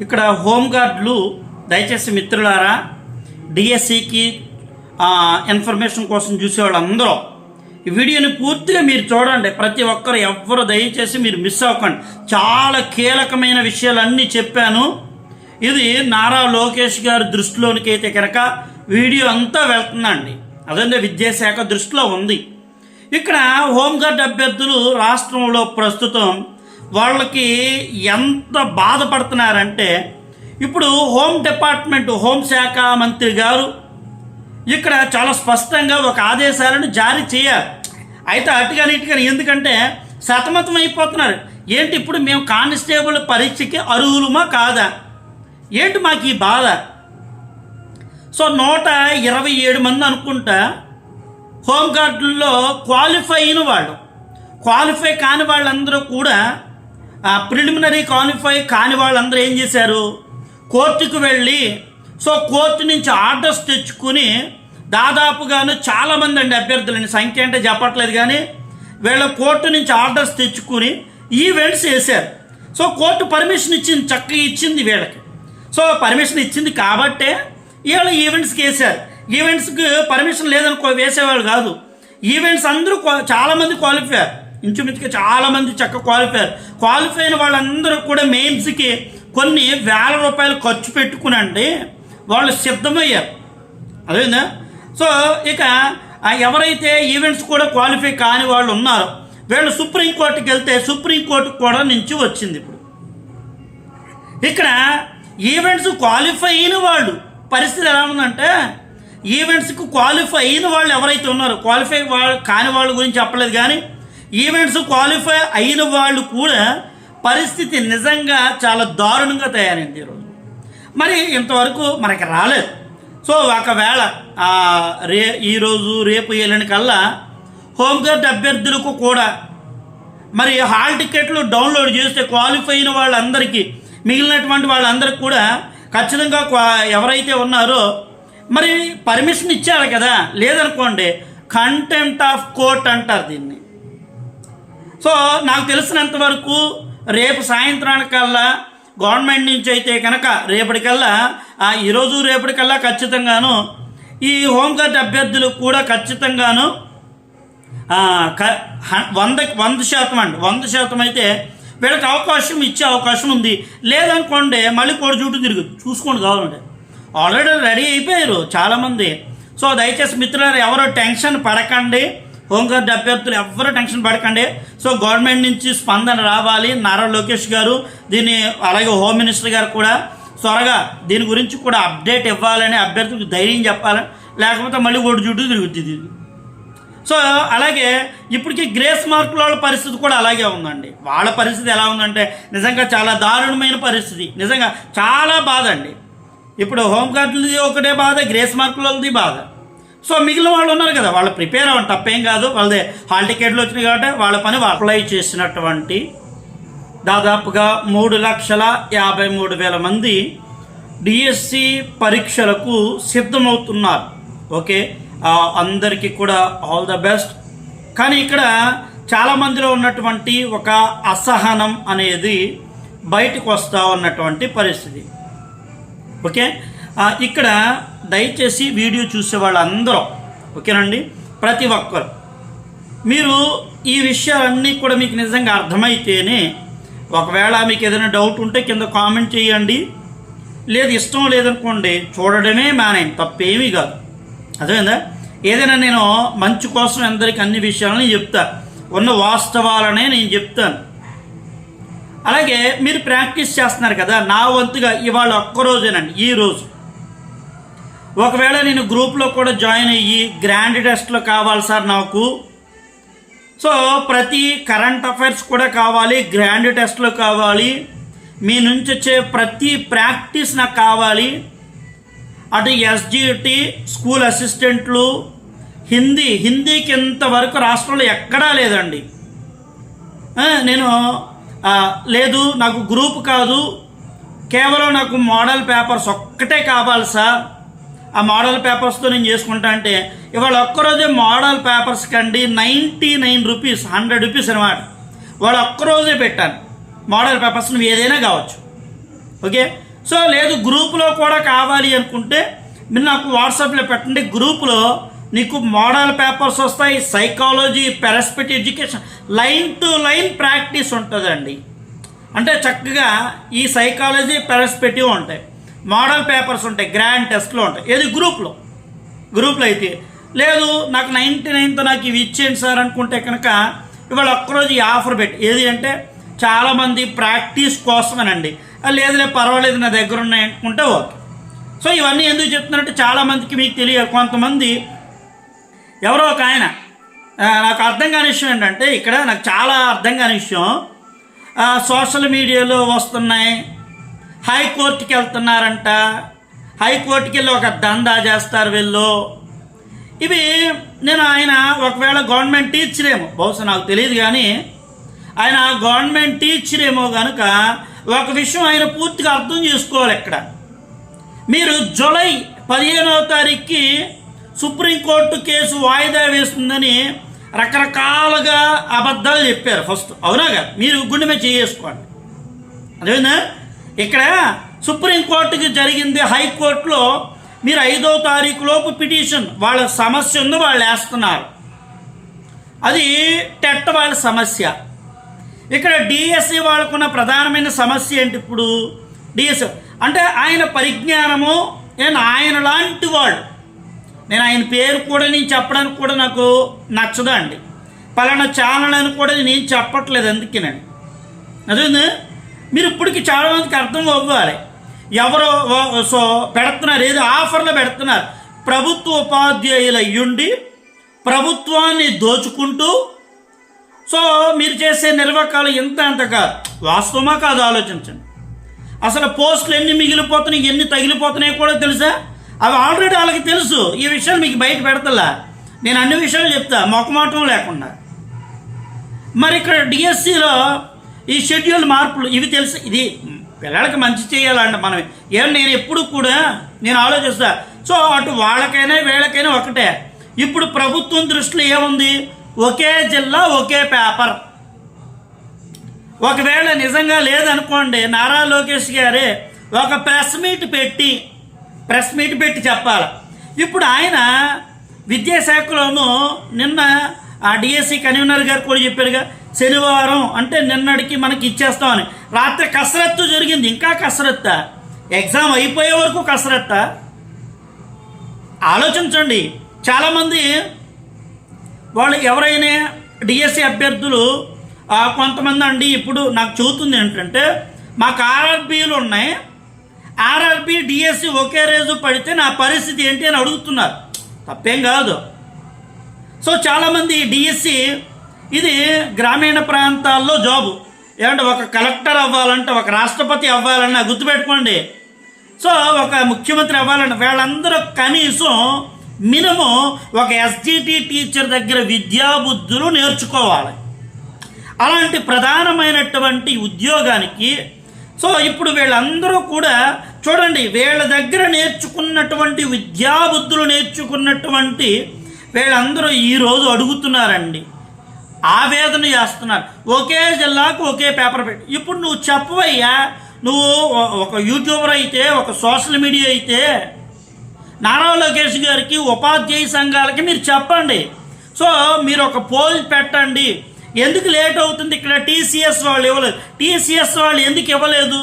ఇక్కడ హోంగార్డులు దయచేసి మిత్రులారా డిఎస్సికి ఇన్ఫర్మేషన్ కోసం చూసేవాళ్ళందరూ ఈ వీడియోని పూర్తిగా మీరు చూడండి. ప్రతి ఒక్కరు ఎవ్వరు దయచేసి మీరు మిస్ అవ్వకండి. చాలా కీలకమైన విషయాలన్నీ చెప్పాను. ఇది నారా లోకేష్ గారి దృష్టిలోనికి అయితే కనుక వీడియో అంతా వెళ్తుందండి. అదే విద్యాశాఖ దృష్టిలో ఉంది. ఇక్కడ హోంగార్డ్ అభ్యర్థులు రాష్ట్రంలో ప్రస్తుతం వాళ్ళకి ఎంత బాధపడుతున్నారంటే ఇప్పుడు హోమ్ డిపార్ట్మెంట్ హోంశాఖ మంత్రి గారు ఇక్కడ చాలా స్పష్టంగా ఒక ఆదేశాలను జారీ చేయాలి అయితే అటుగాని ఇటుగాని ఎందుకంటే సతమతం అయిపోతున్నారు. ఏంటి ఇప్పుడు మేము కానిస్టేబుల్ పరీక్షకి అర్హులమా కాదా? ఏంటి మాకు ఈ బాధ? సో నూట ఇరవై ఏడు మంది అనుకుంటా హోంగార్డుల్లో క్వాలిఫై అయిన వాళ్ళు క్వాలిఫై కాని వాళ్ళందరూ కూడా ప్రిలిమినరీ క్వాలిఫై కాని వాళ్ళందరూ ఏం చేశారు? కోర్టుకు వెళ్ళి సో కోర్టు నుంచి ఆర్డర్స్ తెచ్చుకుని దాదాపుగాను చాలామంది అండి అభ్యర్థులని సంఖ్య అంటే చెప్పట్లేదు కానీ వీళ్ళ కోర్టు నుంచి ఆర్డర్స్ తెచ్చుకుని ఈవెంట్స్ వేశారు. సో కోర్టు పర్మిషన్ ఇచ్చింది చక్కగా ఇచ్చింది వీళ్ళకి. సో పర్మిషన్ ఇచ్చింది కాబట్టే వీళ్ళు ఈవెంట్స్కి వేశారు. ఈవెంట్స్కి పర్మిషన్ లేదనుకో వేసేవాళ్ళు కాదు. ఈవెంట్స్ అందరూ చాలామంది క్వాలిఫై ఇంచుమించుగా చాలామంది చక్క క్వాలిఫై క్వాలిఫై అయిన వాళ్ళందరూ కూడా మెయిన్స్కి కొన్ని వేల రూపాయలు ఖర్చు పెట్టుకుని వాళ్ళు సిద్ధమయ్యారు. అదేనా సో ఇక ఎవరైతే ఈవెంట్స్ కూడా క్వాలిఫై కాని వాళ్ళు ఉన్నారో వీళ్ళు సుప్రీంకోర్టుకి వెళ్తే సుప్రీంకోర్టు కూడా నుంచి వచ్చింది ఇప్పుడు. ఇక్కడ ఈవెంట్స్ క్వాలిఫై అయిన వాళ్ళు పరిస్థితి ఎలా ఉందంటే ఈవెంట్స్కి క్వాలిఫై అయిన వాళ్ళు ఎవరైతే ఉన్నారో క్వాలిఫై కాని వాళ్ళ గురించి చెప్పలేదు కానీ ఈవెంట్స్ క్వాలిఫై అయిన వాళ్ళు కూడా పరిస్థితి నిజంగా చాలా దారుణంగా తయారైంది ఈరోజు మరి ఇంతవరకు మనకి రాలేదు. సో ఒకవేళ రే ఈరోజు రేపు ఎల్లుండి కల్లా హోంగార్డ్ అభ్యర్థులకు కూడా మరి హాల్ టికెట్లు డౌన్లోడ్ చేస్తే క్వాలిఫై అయిన వాళ్ళందరికీ మిగిలినటువంటి వాళ్ళందరికీ కూడా ఖచ్చితంగా క్వా- ఎవరైతే ఉన్నారో మరి పర్మిషన్ ఇచ్చారు కదా లేదనుకోండి కంటెంట్ ఆఫ్ కోర్ట్ అంటారు దీన్ని. సో నాకు తెలిసినంత వరకు రేపు సాయంత్రానికల్లా గవర్నమెంట్ నుంచి అయితే కనుక రేపటికల్లా ఈరోజు రేపటికల్లా ఖచ్చితంగాను ఈ హోంగార్డ్ అభ్యర్థులు కూడా ఖచ్చితంగాను క- హ- వంద వంద శాతం అండి. వంద శాతం అయితే వీళ్ళకి అవకాశం ఇచ్చే అవకాశం ఉంది. లేదనుకోండి మళ్ళీ కూడా చుట్టూ తిరుగు. చూసుకోండి కావాలంటే. ఆల్రెడీ రెడీ అయిపోయారు చాలామంది. సో దయచేసి మిత్రులారు ఎవరో టెన్షన్ పడకండి. హోంగార్డ్ అభ్యర్థులు ఎవ్వరూ టెన్షన్ పడకండి. సో గవర్నమెంట్ నుంచి స్పందన రావాలి. నారా లోకేష్ గారు దీన్ని అలాగే హోమ్ మినిస్టర్ గారు కూడా త్వరగా దీని గురించి కూడా అప్డేట్ ఇవ్వాలని అభ్యర్థులకు ధైర్యం చెప్పాలని లేకపోతే మళ్ళీ ఓటు చుట్టూ తిరుగుతుంది. సో అలాగే ఇప్పటికీ గ్రేస్ మార్కుల వాళ్ళ పరిస్థితి కూడా అలాగే ఉందండి. వాళ్ళ పరిస్థితి ఎలా ఉందంటే నిజంగా చాలా దారుణమైన పరిస్థితి. నిజంగా చాలా బాధ అండి. ఇప్పుడు హోంగార్డులది ఒకటే బాధ గ్రేస్ మార్కులది బాధ. సో మిగిలిన వాళ్ళు ఉన్నారు కదా వాళ్ళు ప్రిపేర్ అవ్వండి తప్పేం కాదు. వాళ్ళది హాల్ టికెట్లు వచ్చినాయి కాబట్టి వాళ్ళ పని వాళ్ళు అప్లై చేసినటువంటి దాదాపుగా మూడు లక్షల యాభై మూడు వేల మంది డిఎస్సి పరీక్షలకు సిద్ధమవుతున్నారు. ఓకే అందరికీ కూడా ఆల్ ద బెస్ట్ కానీ ఇక్కడ చాలామందిలో ఉన్నటువంటి ఒక అసహనం అనేది బయటకు వస్తూ ఉన్నటువంటి పరిస్థితి. ఓకే ఇక్కడ దయచేసి వీడియో చూసే వాళ్ళందరూ ఓకేనండి? ప్రతి ఒక్కరు. మీరు ఈ విషయాలన్నీ కూడా మీకు నిజంగా అర్థమైతేనే ఒకవేళ మీకు ఏదైనా డౌట్ ఉంటే కింద కామెంట్ చేయండి. లేదు ఇష్టం లేదనుకోండి చూడడమే మానేయండి తప్పేమీ కాదు. అదేందా ఏదైనా నేను మంచి కోసం అందరికి అన్ని విషయాలని చెప్తా. ఉన్న వాస్తవాలనే నేను చెప్తాను. అలాగే మీరు ప్రాక్టీస్ చేస్తున్నారు కదా నా వంతుగా ఇవాళ ఒక్కరోజేనండి ఈ రోజు. ఒకవేళ నేను గ్రూప్లో కూడా జాయిన్ అయ్యి గ్రాండ్ టెస్ట్లో కావాలి సార్ నాకు. సో ప్రతి కరెంట్ అఫైర్స్ కూడా కావాలి గ్రాండ్ టెస్ట్లో కావాలి. మీ నుంచి వచ్చే ప్రతి ప్రాక్టీస్ నాకు కావాలి. అటు ఎస్జిటి స్కూల్ అసిస్టెంట్లు హిందీ హిందీకి ఇంతవరకు రాష్ట్రంలో ఎక్కడా లేదండి. నేను లేదు నాకు గ్రూప్ కాదు. కేవలం నాకు మోడల్ పేపర్స్ ఒక్కటే కావాలి సార్. ఆ మోడల్ పేపర్స్తో నేను చేసుకుంటా అంటే ఇవాళ ఒక్కరోజే మోడల్ పేపర్స్ కండి ninety nine rupees hundred rupees అనమాట వాళ్ళు ఒక్కరోజే పెట్టాను. మోడల్ పేపర్స్ నువ్వు ఏదైనా కావచ్చు. ఓకే? సో లేదు గ్రూపులో కూడా కావాలి అనుకుంటే మీరు నాకు వాట్సాప్లో పెట్టండి. గ్రూపులో నీకు మోడల్ పేపర్స్ వస్తాయి. Psychology perspective education line to line practice ఉంటుందండి. అంటే చక్కగా ఈ సైకాలజీ పెరస్పెక్టివ్ ఉంటాయి. మోడల్ పేపర్స్ ఉంటాయి గ్రాండ్ టెస్ట్లో ఉంటాయి. ఏది గ్రూప్లో? గ్రూప్లో అయితే. లేదు నాకు నైంటీ నైన్త్ నాకు ఇవి ఇచ్చేయండి సార్ అనుకుంటే కనుక ఇవాళ ఒక్కరోజు ఈ ఆఫర్ పెట్టి. ఏది అంటే చాలామంది ప్రాక్టీస్ కోసమేనండి. లేదు లేదులే పర్వాలేదు నా దగ్గర ఉన్నాయి అనుకుంటే ఓకే. సో ఇవన్నీ ఎందుకు చెప్తున్నారంటే చాలామందికి మీకు తెలియదు కొంతమంది ఎవరో ఒక ఆయన నాకు అర్థం కాని విషయం ఏంటంటే ఇక్కడ నాకు చాలా అర్థం కాని విషయం సోషల్ మీడియాలో వస్తున్నాయి హైకోర్టుకి వెళ్తున్నారంట. హైకోర్టుకి వెళ్ళి ఒక దందా చేస్తారు వీళ్ళు. ఇవి నేను ఆయన ఒకవేళ గవర్నమెంట్ టీచర్ ఏమో బహుశా నాకు తెలియదు కానీ ఆయన గవర్నమెంట్ టీచర్ ఏమో కనుక ఒక విషయం ఆయన పూర్తిగా అర్థం చేసుకోవాలి ఇక్కడ. మీరు జూలై పదిహేనవ తారీఖుకి సుప్రీంకోర్టు కేసు వాయిదా వేస్తుందని రకరకాలుగా అబద్ధాలు చెప్పారు ఫస్ట్. అవునా కదా? మీరు గుండె మీద చేసుకోండి అదేనా ఇక్కడ సుప్రీంకోర్టుకి జరిగింది హైకోర్టులో మీరు ఐదో తారీఖు లోపు పిటిషన్ వాళ్ళ సమస్య ఉంది వాళ్ళు వేస్తున్నారు. అది టెట్ వాళ్ళ సమస్య. ఇక్కడ డిఎస్సి వాళ్ళకున్న ప్రధానమైన సమస్య ఏంటి ఇప్పుడు? డిఎస్సి అంటే ఆయన పరిజ్ఞానము నేను ఆయన లాంటి వాడు. నేను ఆయన పేరు కూడా నేను చెప్పడానికి కూడా నాకు నచ్చదండి. పలానా ఛానల్ అని కూడా నేను చెప్పట్లేదు అందుకేనండి అదే మీరు ఇప్పటికి చాలా మందికి అర్థం అవ్వాలి. ఎవరో సో పెడుతున్నారు ఏదో ఆఫర్లు పెడుతున్నారు. ప్రభుత్వ ఉపాధ్యాయులు అయ్యుండి ప్రభుత్వాన్ని దోచుకుంటూ సో మీరు చేసే నిర్వాహకాలు ఎంత అంత కాదు. వాస్తవమా కాదు ఆలోచించండి. అసలు పోస్టులు ఎన్ని మిగిలిపోతున్నాయి ఎన్ని తగిలిపోతున్నాయి కూడా తెలుసా? అవి ఆల్రెడీ వాళ్ళకి తెలుసు. ఈ విషయాలు మీకు బయట పెడతలా. నేను అన్ని విషయాలు చెప్తా మొక్కమాటం లేకుండా. మరి ఇక్కడ డిఎస్సిలో ఈ షెడ్యూల్ మార్పులు ఇవి తెలుసు ఇది పిల్లలకి మంచి చేయాలంట మనం ఏం నేను ఎప్పుడు కూడా నేను ఆలోచిస్తా. సో అటు వాళ్ళకైనా వీళ్ళకైనా ఒకటే. ఇప్పుడు ప్రభుత్వం దృష్టిలో ఏముంది? ఒకే జిల్లా ఒకే పేపర్. ఒకవేళ నిజంగా లేదనుకోండి నారా లోకేష్ గారే ఒక ప్రెస్ మీట్ పెట్టి ప్రెస్ మీట్ పెట్టి చెప్పాలి. ఇప్పుడు ఆయన విద్యాశాఖలోనూ నిన్న ఆ డిఎస్సి కన్వీనర్ గారు కూడా చెప్పారుగా శనివారం అంటే నిన్నటికి మనకి ఇచ్చేస్తామని. రాత్రి కసరత్తు జరిగింది. ఇంకా కసరత్తా? ఎగ్జామ్ అయిపోయే వరకు కసరత్తా? ఆలోచించండి. చాలామంది వాళ్ళు ఎవరైనా డిఎస్సి అభ్యర్థులు కొంతమంది అండి ఇప్పుడు నాకు చూస్తుంది ఏంటంటే మాకు ఆర్ఆర్బీలు ఉన్నాయి. ఆర్ఆర్బి డిఎస్సి ఒకే రోజు పడితే నా పరిస్థితి ఏంటి అని అడుగుతున్నారు. తప్పేం కాదు. సో చాలామంది డిఎస్సి ఇది గ్రామీణ ప్రాంతాల్లో జాబు. ఏమంటే ఒక కలెక్టర్ అవ్వాలంటే ఒక రాష్ట్రపతి అవ్వాలన్నా గుర్తుపెట్టుకోండి. సో ఒక ముఖ్యమంత్రి అవ్వాలంటే వీళ్ళందరూ కనీసం మినిమం ఒక ఎస్జిటి టీచర్ దగ్గర విద్యాబుద్ధులు నేర్చుకోవాలి. అలాంటి ప్రధానమైనటువంటి ఉద్యోగానికి సో ఇప్పుడు వీళ్ళందరూ కూడా చూడండి వీళ్ళ దగ్గర నేర్చుకున్నటువంటి విద్యాబుద్ధులు నేర్చుకున్నటువంటి వీళ్ళందరూ ఈరోజు అడుగుతున్నారండి. ఆవేదన చేస్తున్నారు. ఒకే జిల్లాకు ఒకే పేపర్ పెట్టి. ఇప్పుడు నువ్వు చెప్పవయ్యా నువ్వు ఒక యూట్యూబర్ అయితే ఒక సోషల్ మీడియా అయితే నారా లోకేష్ గారికి ఉపాధ్యాయ సంఘాలకి మీరు చెప్పండి. సో మీరు ఒక పోల్ పెట్టండి. ఎందుకు లేట్ అవుతుంది ఇక్కడ? టీసీఎస్ వాళ్ళు ఇవ్వలేదు. టీసీఎస్ వాళ్ళు ఎందుకు ఇవ్వలేదు?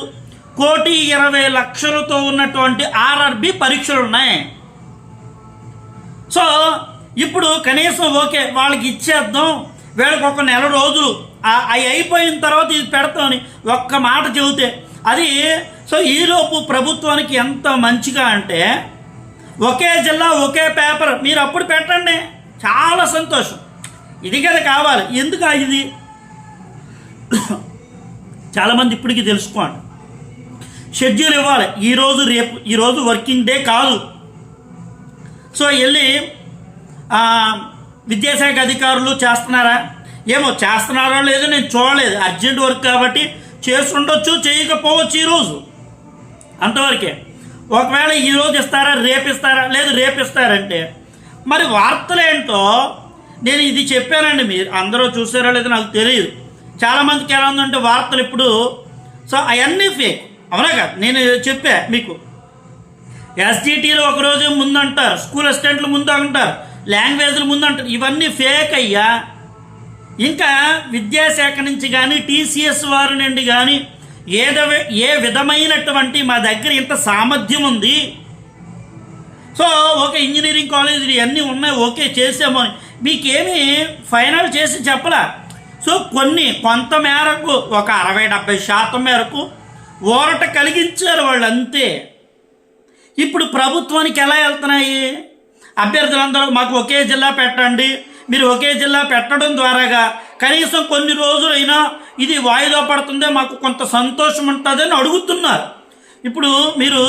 కోటి ఇరవై లక్షలతో ఉన్నటువంటి ఆర్ఆర్బి పరీక్షలు ఉన్నాయి. సో ఇప్పుడు కనీసం ఓకే వాళ్ళకి ఇచ్చేద్దాం. వీళ్ళకి ఒక నెల రోజులు. అవి అయిపోయిన తర్వాత ఇది పెడతామని ఒక్క మాట చెబితే అది సో ఈలోపు ప్రభుత్వానికి ఎంత మంచిగా అంటే ఒకే జిల్లా ఒకే పేపర్ మీరు అప్పుడు పెట్టండి. చాలా సంతోషం. ఇది కదా కావాలి. ఎందుకు ఇది? చాలామంది ఇప్పటికీ తెలుసుకోండి. షెడ్యూల్ ఇవ్వాలి. ఈరోజు రేపు ఈరోజు వర్కింగ్ డే కాదు. సో వెళ్ళి విద్యాశాఖ అధికారులు చేస్తున్నారా? ఏమో చేస్తున్నారో లేదో నేను చూడలేదు. అర్జెంట్ వర్క్ కాబట్టి చేస్తుండొచ్చు చేయకపోవచ్చు ఈరోజు అంతవరకే. ఒకవేళ ఈరోజు ఇస్తారా రేపు ఇస్తారా? లేదు రేపు ఇస్తారంటే. మరి వార్తలు ఏంటో నేను ఇది చెప్పానండి మీరు. అందరూ చూసారో లేదో నాకు తెలియదు. చాలామందికి ఎలా ఉందంటే వార్తలు ఇప్పుడు సో అవన్నీ ఫేక్ అవునా కదా? నేను చెప్పా మీకు. ఎస్జిటీలో ఒకరోజు ముందు అంటారు స్కూల్ అసిస్టెంట్లు ముందు అంటారు లాంగ్వేజ్ల ముందు అంటారు. ఇవన్నీ ఫేక్ అయ్యా. ఇంకా విద్యాశాఖ నుంచి కానీ టీసీఎస్ వారి నుండి కానీ ఏదో ఏ విధమైనటువంటి మా దగ్గర ఇంత సామర్థ్యం ఉంది. సో ఓకే ఇంజనీరింగ్ కాలేజీలు ఇవన్నీ ఉన్నాయి ఓకే చేసాము అని. మీకేమీ ఫైనల్ చేసి చెప్పలా? సో కొన్ని కొంత మేరకు ఒక అరవై డెబ్బై శాతం మేరకు ఊరట కలిగించారు వాళ్ళు అంతే ఇప్పుడు ప్రభుత్వానికి ఎలా వెళ్తున్నాయి? అభ్యర్థులందరూ మాకు ఒకే జిల్లా పెట్టండి. మీరు ఒకే జిల్లా పెట్టడం ద్వారాగా కనీసం కొన్ని రోజులైనా ఇది వాయిదా పడుతుందే మాకు కొంత సంతోషం ఉంటుందని అడుగుతున్నారు. ఇప్పుడు మీరు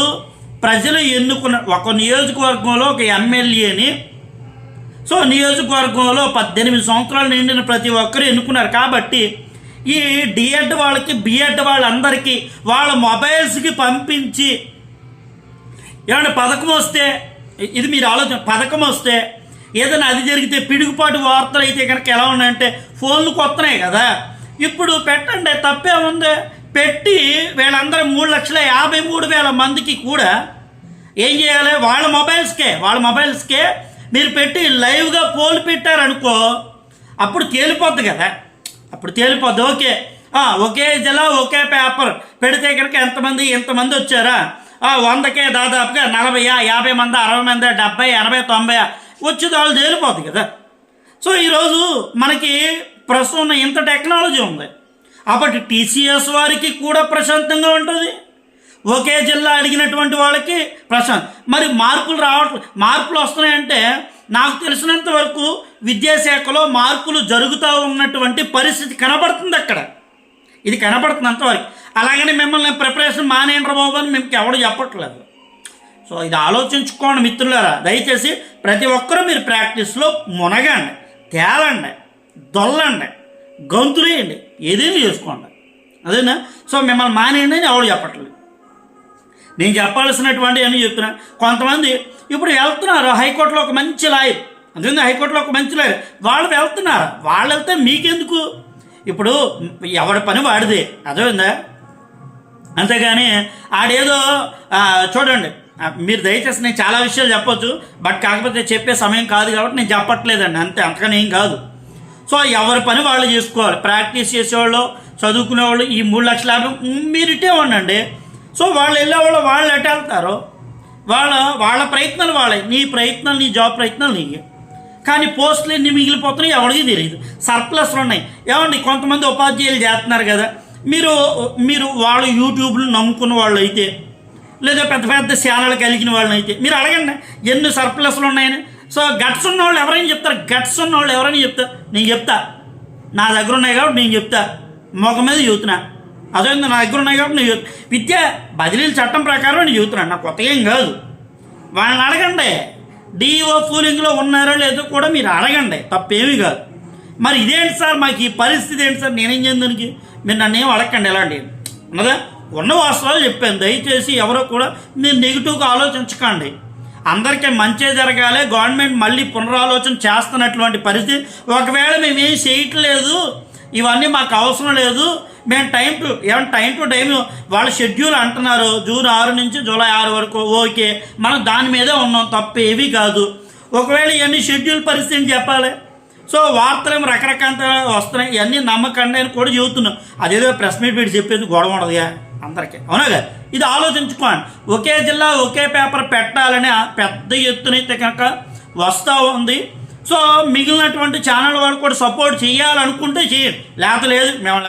ప్రజలు ఎన్నుకున్న ఒక నియోజకవర్గంలో ఒక ఎమ్మెల్యేని సో నియోజకవర్గంలో పద్దెనిమిది సంవత్సరాలు నిండిన ప్రతి ఒక్కరు ఎన్నుకున్నారు. కాబట్టి ఈ డిఎడ్ వాళ్ళకి బిఎడ్ వాళ్ళందరికీ వాళ్ళ మొబైల్స్కి పంపించి ఏమైనా పథకం వస్తే ఇది మీరు ఆలోచన పథకం వస్తే ఏదైనా అది జరిగితే పిడుగుపాటు వార్తలు అయితే కనుక ఎలా ఉన్నాయంటే ఫోన్లు కొత్తనాయి కదా. ఇప్పుడు పెట్టండి తప్పే ఉంది. పెట్టి వీళ్ళందరూ మూడు లక్షల యాభై మూడు వేల మందికి కూడా ఏం చేయాలి? వాళ్ళ మొబైల్స్కే వాళ్ళ మొబైల్స్కే మీరు పెట్టి లైవ్గా పోల్ పెట్టారనుకో అప్పుడు తేలిపోద్ది కదా. అప్పుడు తేలిపోద్ది. ఓకే. ఒకే జిల్లా ఒకే పేపర్ పెడితే కనుక ఎంతమంది ఎంతమంది వచ్చారా? వందకే దాదాపుగా నలభై యాభై మంది అరవై మంది డెబ్బై ఎనభై తొంభై వచ్చేది వాళ్ళు తేలిపోద్ది కదా. సో ఈరోజు మనకి ప్రస్తుతం ఉన్న ఇంత టెక్నాలజీ ఉంది. కాబట్టి టీసీఎస్ వారికి కూడా ప్రశాంతంగా ఉంటుంది. ఒకే జిల్లా అడిగినటువంటి వాళ్ళకి ప్రశాంత్ మరి మార్పులు రావట్లేదు మార్పులు వస్తున్నాయంటే నాకు తెలిసినంత వరకు విద్యాశాఖలో మార్పులు జరుగుతూ ఉన్నటువంటి పరిస్థితి కనబడుతుంది అక్కడ. ఇది కనబడుతుంది అంతవరకు అలాగని మిమ్మల్ని ప్రిపరేషన్ మానేంద్ర బాబు అని మేము ఎవడు చెప్పట్లేదు. సో ఇది ఆలోచించుకోండి మిత్రులారా. దయచేసి ప్రతి ఒక్కరూ మీరు ప్రాక్టీస్లో మునగండి తేలండి దొల్లండి గొంతులేయండి ఏదైనా చేసుకోండి. అదేనా? సో మిమ్మల్ని మానేయండి అని ఎవడు చెప్పట్లేదు. నేను చెప్పాల్సినటువంటి అని చెప్తున్నా. కొంతమంది ఇప్పుడు వెళ్తున్నారు హైకోర్టులో ఒక మంచి లాయర్. అందుకని హైకోర్టులో ఒక మంచి లాయర్. వాళ్ళు వెళ్తున్నారు. వాళ్ళు వెళ్తే మీకెందుకు? ఇప్పుడు ఎవడి పని వాడిదే? అర్థమైందా? అంతేగాని ఆడేదో చూడండి. మీరు దయచేసి నేను చాలా విషయాలు చెప్పొచ్చు బట్ కాకపోతే చెప్పే సమయం కాదు కాబట్టి నేను చెప్పట్లేదండి. అంతే అంతకని ఏం కాదు. సో ఎవరి పని వాళ్ళు చేసుకోవాలి. ప్రాక్టీస్ చేసేవాళ్ళు చదువుకునేవాళ్ళు ఈ మూడు లక్షల యాభై మీరు ఇటే ఉండండి. సో వాళ్ళు వెళ్ళేవాళ్ళు వాళ్ళు ఎటు వెళ్తారు. వాళ్ళ వాళ్ళ ప్రయత్నాలు వాళ్ళే నీ ప్రయత్నాలు నీ జాబ్ ప్రయత్నాలు నీకు కానీ పోస్టులు ఎన్ని మిగిలిపోతున్నాయి ఎవరికి తెలియదు. సర్ప్లస్లు ఉన్నాయి. ఏమండి కొంతమంది ఉపాధ్యాయులు చేస్తున్నారు కదా. మీరు మీరు వాళ్ళు యూట్యూబ్లు నమ్ముకున్న వాళ్ళు అయితే లేదా పెద్ద పెద్ద శాలలు కలిగిన వాళ్ళని అయితే మీరు అడగండి. ఎన్ని సర్ప్లస్లు ఉన్నాయని. సో గట్స్ ఉన్న వాళ్ళు ఎవరైనా చెప్తారు. గట్స్ ఉన్న వాళ్ళు ఎవరైనా చెప్తారు. నేను చెప్తా. నా దగ్గర ఉన్నాయి కాబట్టి నేను చెప్తా. మొఖం మీద చూతున్నా అదే నా దగ్గర ఉన్నాయి కాబట్టి నేను విద్య బదిలీల చట్టం ప్రకారం నేను చెబుతున్నాను నాకు కొత్తగా ఏం కాదు. వాళ్ళని అడగండి. డిఓ కూలింగ్లో ఉన్నారో లేదో కూడా మీరు అడగండి. తప్పేమీ కాదు. మరి ఇదేంటి సార్ మాకు ఈ పరిస్థితి ఏంటి సార్? నేనేం చేయడానికి మీరు నన్ను ఏం అడగండి ఎలాంటి ఉన్నదా? ఉన్న వాస్తవాలు చెప్పాను. దయచేసి ఎవరో కూడా మీరు నెగిటివ్గా ఆలోచించకండి. అందరికీ మంచే జరగాలి. గవర్నమెంట్ మళ్ళీ పునరాలోచన చేస్తున్నటువంటి పరిస్థితి. ఒకవేళ మేము ఏం చేయట్లేదు ఇవన్నీ మాకు అవసరం లేదు. మేము టైం టు ఏమైనా టైం టు టైం వాళ్ళ షెడ్యూల్ అంటున్నారు. జూన్ ఆరు నుంచి జూలై ఆరు వరకు ఓకే. మనం దాని మీదే ఉన్నాం తప్ప ఏవి కాదు. ఒకవేళ ఇవన్నీ షెడ్యూల్ పరిస్థితి చెప్పాలి. సో వార్తలు రకరకాల వస్తున్నాయి. ఇవన్నీ నమ్మకండి అని కూడా చెబుతున్నాం. అదేదో ప్రెస్ మీట్ పెట్టి చెప్పేది గొడవ ఉండదుగా అందరికీ. అవునా కదా? ఇది ఆలోచించుకోండి. ఒకే జిల్లా ఒకే పేపర్ పెట్టాలని పెద్ద పెద్ద ఎత్తునైతే కనుక వస్తూ ఉంది. సో మిగిలినటువంటి ఛానల్ వాడు కూడా సపోర్ట్ చేయాలనుకుంటే చేయండి. లేకపోతే లేదు మేము